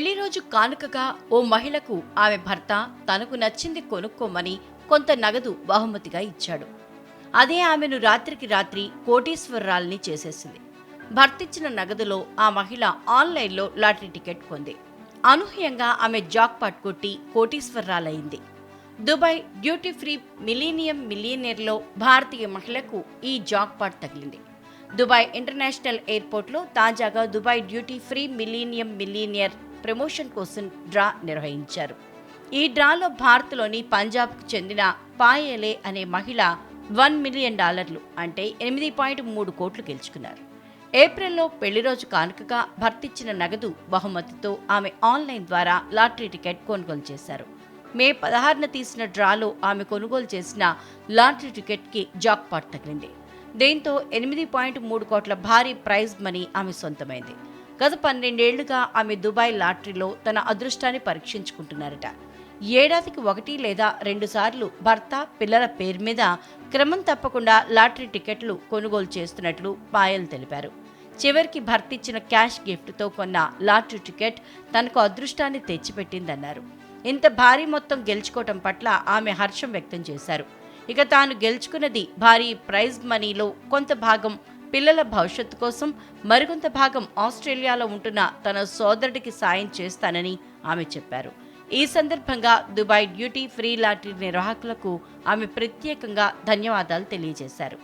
పెళ్ళి రోజు కానుకగా ఓ మహిళకు ఆమె భర్త తనకు నచ్చింది కొనుక్కోమని కొంత నగదు బహుమతిగా ఇచ్చాడు. అదే ఆమెను రాత్రికి రాత్రి కోటీశ్వరరాల్ని చేసేసింది. భర్తిచ్చిన నగదులో ఆ మహిళ ఆన్లైన్లో లాటరీ టికెట్ కొంది అనూహ్యంగా ఆమె జాక్పాట్ కొట్టి కోటీశ్వరరాలయ్యింది దుబాయ్ డ్యూటీ ఫ్రీ మిలీనియం మిలియనీర్లో భారతీయ మహిళకు ఈ జాక్పాట్ తగిలింది. దుబాయ్ ఇంటర్నేషనల్ ఎయిర్పోర్ట్లో తాజాగా Dubai duty free millennium millionaire promotion కోసం డ్రా నిర్వహించారు. ఈ డ్రాలో భారత్లోని పంజాబ్కు చెందిన పాయలే అనే మహిళ వన్ మిలియన్ డాలర్లు అంటే ఎనిమిది పాయింట్ మూడు కోట్లు గెలుచుకున్నారు. ఏప్రిల్లో పెళ్ళి రోజు కానుకగా భర్తిచ్చిన నగదు బహుమతితో ఆమె ఆన్లైన్ ద్వారా లాటరీ టికెట్ కొనుగోలు చేశారు. మే పదహారున తీసిన డ్రాలో ఆమె కొనుగోలు చేసిన లాటరీ టికెట్కి జాక్పాట్ తగిలింది. దీంతో ఎనిమిది పాయింట్ మూడు కోట్ల భారీ ప్రైజ్ మనీ ఆమె సొంతమైంది. గత పన్నెండేళ్ళుగా ఆమె దుబాయ్ లాటరీలో తన అదృష్టాన్ని పరీక్షించుకుంటున్నారట. ఏడాదికి ఒకటి లేదా రెండు సార్లు భర్త పిల్లల పేరు మీద క్రమం తప్పకుండా లాటరీ టికెట్లు కొనుగోలు చేస్తున్నట్లు పాయల్ తెలిపారు. చివరికి భర్త ఇచ్చిన క్యాష్ గిఫ్ట్తో కొన్న లాటరీ టికెట్ తనకు అదృష్టాన్ని తెచ్చిపెట్టిందన్నారు. ఇంత భారీ మొత్తం గెలుచుకోవటం పట్ల ఆమె హర్షం వ్యక్తం చేశారు. ఇక తాను గెలుచుకున్నది భారీ ప్రైజ్ మనీలో కొంత భాగం పిల్లల భవిష్యత్తు కోసం మరికొంత భాగం ఆస్ట్రేలియాలో ఉంటున్న తన సోదరుడికి సాయం చేస్తానని ఆమె చెప్పారు. ఈ సందర్భంగా దుబాయ్ డ్యూటీ ఫ్రీ లాటరీ నిర్వాహకులకు ఆమె ప్రత్యేకంగా ధన్యవాదాలు తెలియజేశారు.